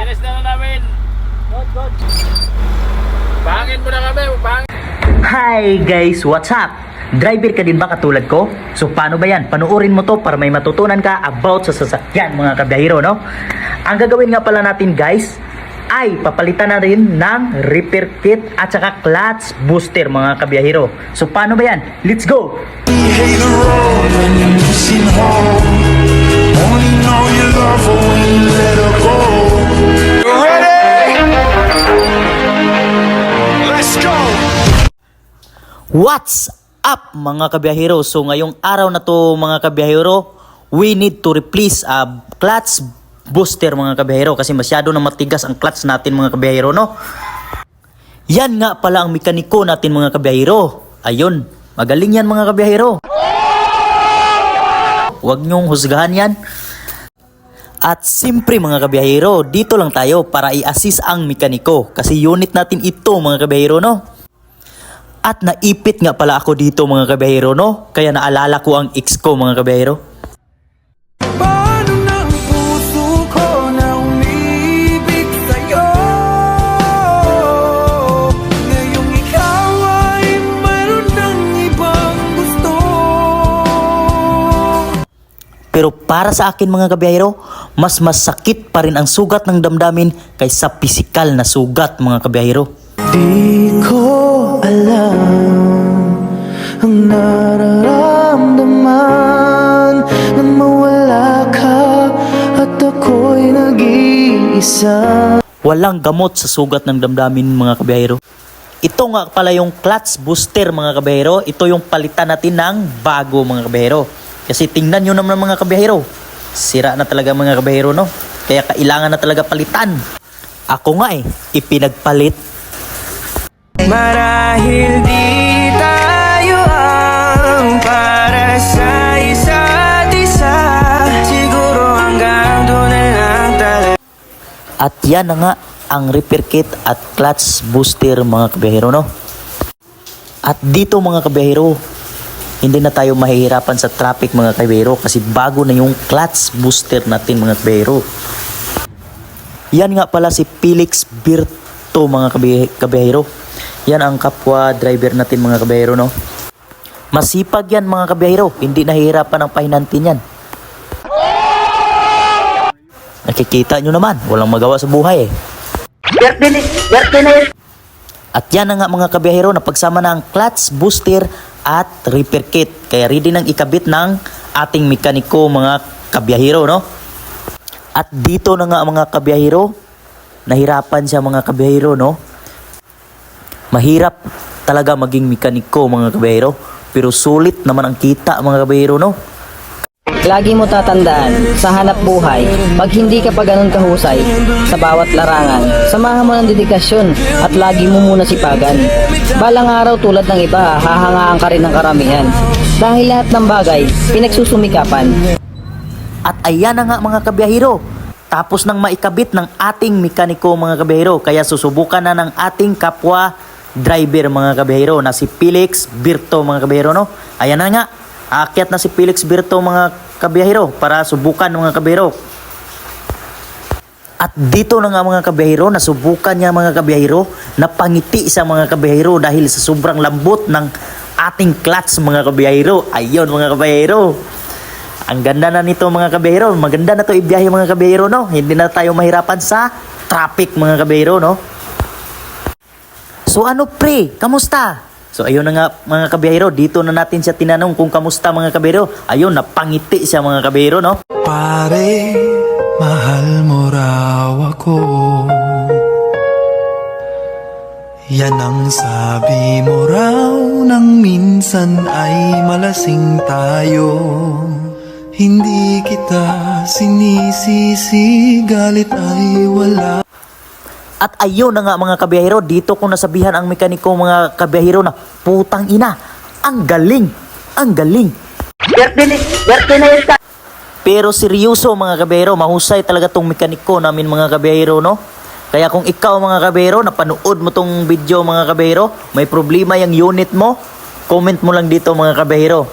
Finish na na namin. Bangin mo na kami, bangin. Hi guys, what's up? Driver ka din ba katulad ko? So paano ba yan? Panuorin mo to para may matutunan ka about sa sasakyan mga kabiyahero, no? Ang gagawin nga pala natin guys, ay papalitan na rin ng repair kit at saka clutch booster mga kabiyahero. So paano ba yan? Let's go! Only know you love her when you let her go. What's up mga kabiyahero? So ngayong araw na to mga kabiyahero, we need to replace a clutch booster mga kabiyahero kasi masyado na matigas ang clutch natin mga kabiyahero no. Yan nga pala ang mekaniko natin mga kabiyahero. Ayun, magaling yan mga kabiyahero. Huwag niyong husgahan yan. At simpre mga kabiyahero, dito lang tayo para i-assist ang mekaniko kasi unit natin ito mga kabiyahero no. At naipit nga pala ako dito mga kabahero no? Kaya naalala ko ang ex ko mga kabahero. Pero para sa akin mga kabahero, mas masakit pa rin ang sugat ng damdamin kaysa pisikal na sugat mga kabahero. Di ko nag-iisa. Walang gamot sa sugat ng damdamin mga kabahero. Ito nga pala yung clutch booster mga kabahero. Ito yung palitan natin ng bago mga kabahero. Kasi tingnan nyo naman mga kabahero. Sira na talaga mga kabahero no. Kaya kailangan na talaga palitan. Ako nga eh, ipinagpalit Marahil di At yan na nga ang repair kit at clutch booster mga kabihero no. At dito mga kabihero, hindi na tayo mahihirapan sa traffic mga kabihero kasi bago na yung clutch booster natin mga kabihero. Yan nga pala si Felix Birto mga kabi- kabihero. Yan ang kapwa driver natin mga kabihero no. Masipag yan mga kabihero, hindi nahihirapan ang pahinantin yan. Nakikita nyo naman, walang magawa sa buhay eh. At yan na nga mga kabiyahero na pagsama ng clutch, booster at repair kit. Kaya ready nang ikabit ng ating mekaniko mga kabiyahero no. At dito na nga mga kabiyahero, nahirapan siya mga kabiyahero no. Mahirap talaga maging mekaniko mga kabiyahero. Pero sulit naman ang kita mga kabiyahero no. Lagi mo tatandaan, sa hanap buhay, pag hindi ka pa ganun kahusay, sa bawat larangan, samahan mo ng dedikasyon at lagi mo muna sipagan. Balang araw tulad ng iba, hahangaan ka rin ng karamihan. Dahil lahat ng bagay, pinagsusumikapan. At ayan na nga mga kabiyahero. Tapos nang maikabit ng ating mekaniko mga kabiyahero. Kaya susubukan na ng ating kapwa driver mga kabiyahero na si Felix Birto mga kabiyahero no. Ayan na nga. Aakyat na si Felix Birto mga kabiyahero para subukan mga kabiyahero. At dito na nga mga kabiyahero, nasubukan niya mga kabiyahero, napangiti sa mga kabiyahero dahil sa sobrang lambot ng ating clutch mga kabiyahero. Ayun mga kabiyahero. Ang ganda na nito mga kabiyahero. Maganda na to ibiyahe mga kabiyahero no. Hindi na tayo mahirapan sa traffic mga kabiyahero no. So ano pre, kamusta? So ayun na nga mga kabiyahero, dito na natin siya tinanong kung kamusta mga kabiyahero. Ayun, napangiti siya mga kabiyahero no. Pare, mahal mo raw ako Yan ang sabi mo raw nang minsan ay malasing tayo Hindi kita sinisisi, galit ay wala At ayun na nga mga kabiyahero, dito ko nasabihan ang mekaniko mga kabiyahero na putang ina, ang galing, ang galing. Pero seryoso mga kabiyahero, mahusay talaga tong mekaniko namin mga kabiyahero no. Kaya kung ikaw mga kabiyahero, napanood mo tong video mga kabiyahero, may problema yung unit mo, comment mo lang dito mga kabiyahero.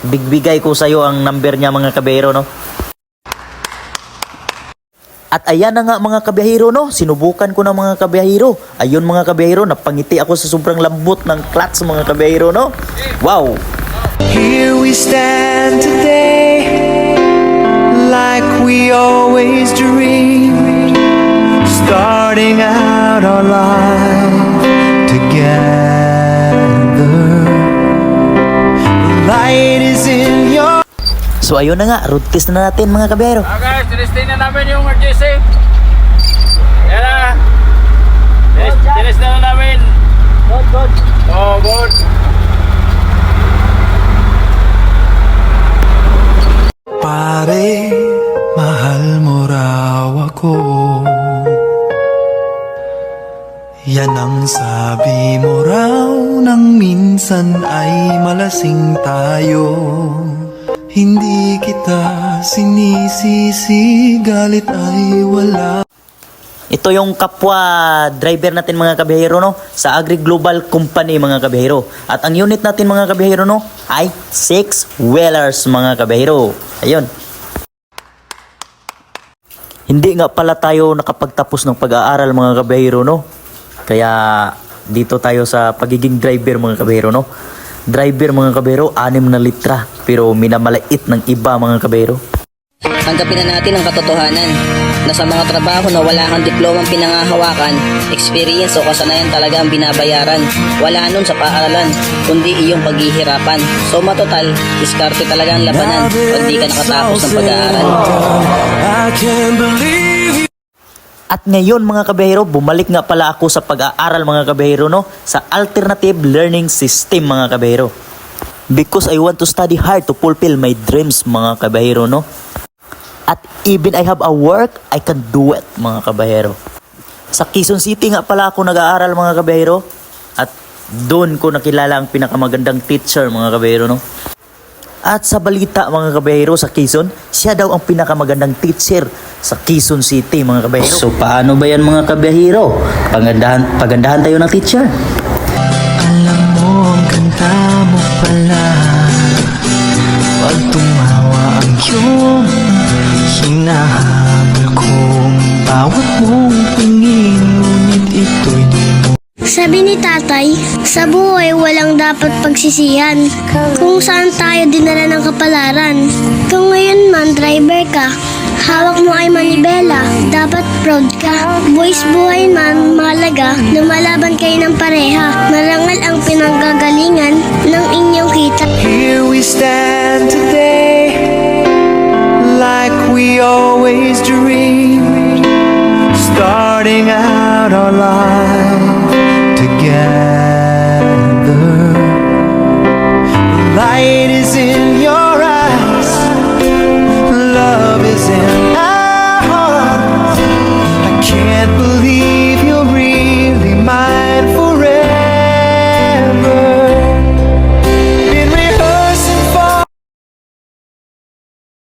Bigbigay ko sa'yo ang number niya mga kabiyahero no. At ayan na nga mga kabiyahero no, sinubukan ko ng mga kabiyahero. Ayun mga kabiyahero, napangiti ako sa sobrang lambot ng clutch mga kabiyahero no. Wow! Here we stand today, like we always dreamed, starting out our life together. So ayun na nga, road test na natin mga kabiyahero. Ah guys, tinistin na namin yung RJC. Yan na. Tinis, tinis na namin. Good, good. Oh, good. Pare, mahal mo raw ako Yan ang sabi mo raw Nang minsan ay malasing tayo Hindi kita sinisisi Galit ay wala Ito yung kapwa driver natin mga kabihero no sa Agri Global Company mga kabihero. At ang unit natin mga kabihero no ay 6 wheelers mga kabihero. Ayun. Hindi nga pala tayo nakapagtapos ng pag-aaral mga kabihero no. Kaya dito tayo sa pagiging driver mga kabihero no. Driver mga kabihero, anim na litra pero minamalait ng iba mga kabihero. Tanggapin na natin ang katotohanan na sa mga trabaho na wala kang diplomang pinangahawakan, experience o kasanayan talaga ang binabayaran. Wala nun sa paaralan, kundi iyong paghihirapan. So matotal, diskarte talaga ang labanan pag di ka nakatapos ng pag-aaral. I can't believe At ngayon mga kabehero, bumalik nga pala ako sa pag-aaral mga kabehero no, sa alternative learning system mga kabehero. Because I want to study hard to fulfill my dreams mga kabehero no. At even I have a work, I can do it mga kabehero. Sa Quezon City nga pala ako nag-aaral mga kabehero. At doon ko nakilala ang pinakamagandang teacher mga kabehero no. At sa balita mga kabahero sa Quezon, siya daw ang pinakamagandang teacher sa Quezon City mga kabahero. So paano ba yan mga kabahero? Pagandahan, pagandahan tayo ng teacher. Alam mo ang kanta Sabi ni tatay, sa buhay walang dapat pagsisihan. Kung saan tayo dinala ng kapalaran. Kung ngayon man driver ka, hawak mo ay manibela, dapat proud ka. Boys buhay man mahalaga, lumalaban kayo ng pareha. Marangal ang pinanggagalingan ng inyong kita. Here we stand today